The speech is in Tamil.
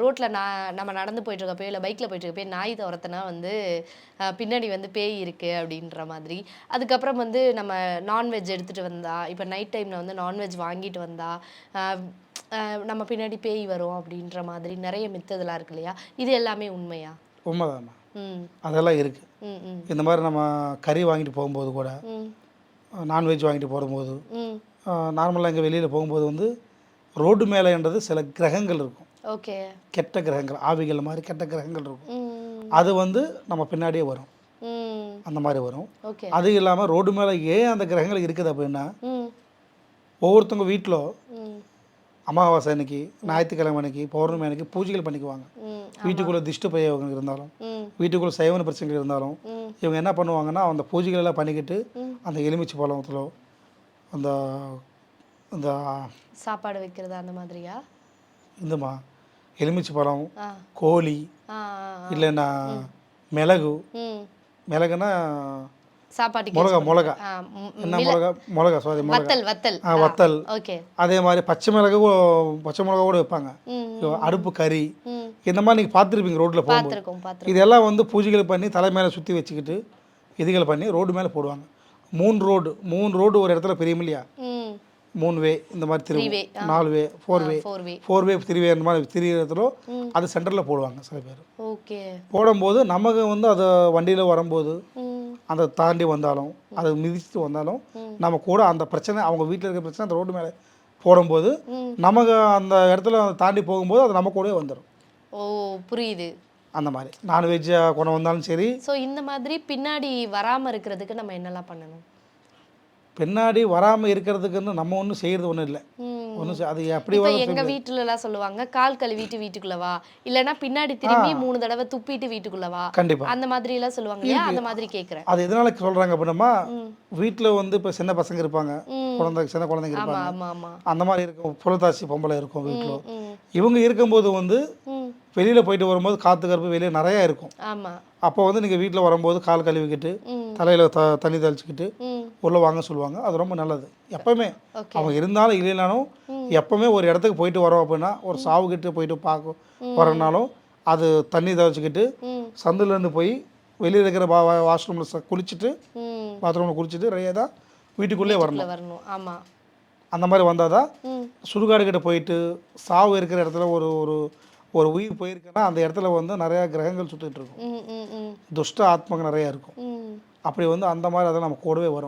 ரோட்டில் நான் நம்ம நடந்து போயிட்டு இருக்கப்போ இல்லை பைக்கில் போயிட்டு இருக்கப்போ நாய் துரத்துனா வந்து பின்னாடி வந்து பேய் இருக்கு அப்படின்ற மாதிரி. அதுக்கப்புறம் வந்து நம்ம நான்வெஜ் எடுத்துகிட்டு வந்தா இப்போ நைட் டைமில் வந்து நான்வெஜ் வாங்கிட்டு வந்தா அஹ், அஹ், நம்ம பின்னாடி பேய் வரும் அப்படின்ற மாதிரி நிறைய மித்ததெல்லாம் இருக்கு இல்லையா? இது எல்லாமே உண்மையா? உண்மைதாம்மா. ம். அதெல்லாம் இருக்குது ம் ம். இந்த மாதிரி நம்ம கறி வாங்கிட்டு போகும்போது கூட ம். நான்வெஜ் வாங்கிட்டு போகும்போது ம். நார்மலாக இங்கே வெளியில் போகும்போது வந்து ரோடு மேலேன்றது சில கிரகங்கள் இருக்கும். ஓகே. கெட்ட கிரகங்கள் ஆவிகள் மாதிரி கெட்ட கிரகங்கள் இருக்கும். அது வந்து நம்ம பின்னாடியே வரும். அந்த மாதிரி வரும். அது இல்லாமல் ரோடு மேலே ஏன் அந்த கிரகங்கள் இருக்குது அப்படின்னா ஒவ்வொருத்தவங்க வீட்டில் அமாவாசை அன்னைக்கு ஞாயிற்றுக்கிழமை அன்னைக்கு பௌர்ணமி அன்னைக்கு பூஜைகள் பண்ணிக்குவாங்க. வீட்டுக்குள்ளே திஷ்ட பையவங்க இருந்தாலும் வீட்டுக்குள்ளே சைவன பிரச்சனைகள் இருந்தாலும் இவங்க என்ன பண்ணுவாங்கன்னா அந்த பூஜைகள் எல்லாம் பண்ணிக்கிட்டு. அந்த எலுமிச்சை பழத்தில் அந்த அந்த சாப்பாடு வைக்கிறது அந்த மாதிரியா? இந்தமா? எலுமிச்சை பழம் கோழி. இல்லைன்னா மிளகு. ம். மிளகுன்னா சாப்பாட்டுக்கு மிளகா மிளகா. என்ன மிளகா? மிளகா சாரி வத்தல் வத்தல். ஆ வத்தல். ஓகே. அதே மாதிரி பச்சை மிளகு பச்சை மிளகா கூட வைப்பாங்க அடுப்பு கறி. இந்த மாதிரி நீங்கள் பார்த்துருப்பீங்க ரோட்டில் போகும்போது. இதெல்லாம் வந்து பூஜைகள் பண்ணி தலை மேலே சுற்றி வச்சுக்கிட்டு இதுகளை பண்ணி ரோடு மேலே போடுவாங்க. மூணு ரோடு மூணு ரோடு ஒரு இடத்துல பெரிய இல்லையா? மூணு வே இந்த மாதிரி திரும்ப நாலு way four way. Four way three way இந்த மாதிரி த்ரீ இடத்துல அது சென்டரில் போடுவாங்க சில பேர். ஓகே. போடும்போது நமக்கு வந்து அதை வண்டியில் வரும்போது அதை தாண்டி வந்தாலும் அதை மிதிச்சுட்டு வந்தாலும் நம்ம கூட அந்த பிரச்சனை அவங்க வீட்டில் இருக்கிற பிரச்சனை அந்த ரோடு மேலே போடும்போது. நமக்கு அந்த இடத்துல தாண்டி போகும்போது அது நம்ம கூடவே வந்துடும் ஓ புரியுது. அந்த மாதிரி. நான்வெஜ் கொண்டு வந்தாலும் சரி. ஸோ இந்த மாதிரி பின்னாடி வராம இருக்கிறதுக்கு நம்ம என்னெல்லாம் பண்ணணும்? பின்னாடி வராமல் இருக்கிறதுக்குன்னு நம்ம ஒன்றும் செய்கிறது ஒன்றும் இல்லை. ஒன்றும் அது வரும் எங்க வீட்டுல எல்லாம் சொல்லுவாங்க கால் கழுவிட்டு வீட்டுக்குள்ள வா. இல்லைன்னா பின்னாடி திரும்பி மூணு தடவை துப்பிட்டு வீட்டுக்குள்ள வா. கண்டிப்பாக அந்த மாதிரி எல்லாம் சொல்லுவாங்க அந்த மாதிரி கேக்குறேன். அது எதனால சொல்கிறாங்க அப்படின்னா வீட்டில் வந்து இப்போ சின்ன பசங்க இருப்பாங்க. குழந்தை சின்ன குழந்தைங்க இருப்பாங்க. ஆமா ஆமா. அந்த மாதிரி இருக்கும் புறத்தாச்சி பொம்பளை இருக்கும் வீட்டில் இவங்க இருக்கும்போது வந்து வெளியில் போயிட்டு வரும்போது காற்று கருப்பு வெளியே நிறையா இருக்கும். ஆமா. அப்போ வந்து நீங்கள் வீட்டில் வரும்போது கால் கழுவிக்கிட்டு தலையில் த தண்ணி தெளிச்சுக்கிட்டு உள்ளே வாங்க சொல்லுவாங்க. அது ரொம்ப நல்லது. எப்பவுமே அவங்க இருந்தாலும் இல்லைனாலும் எப்பவுமே ஒரு இடத்துக்கு போயிட்டு வரோம் அப்படின்னா ஒரு சாவுக்கிட்டு போயிட்டு பார்க்க வரனாலும் அது தண்ணி தெளிச்சுக்கிட்டு ம். சந்துலேருந்து போய் வெளியில் இருக்கிற வா வாஷ்ரூமில் குளிச்சுட்டு பாத்ரூமில் குளிச்சுட்டு ரெடியாக தான் வீட்டுக்குள்ளே வரணும். வரணும். ஆமா. அந்த மாதிரி வந்தால் தான் ம். சுடுகாடு கிட்ட போயிட்டு சாவு இருக்கிற இடத்துல ஒரு ஒரு ஒரு உயிர் போயிருக்குன்னா அந்த இடத்துல வந்து நிறையா கிரகங்கள் சுற்றிட்டு இருக்கும். துஷ்ட ஆத்மங்க நிறையா இருக்கும். அப்படி வந்து அந்த மாதிரி அதெல்லாம் நம்ம கூடவே வரும்.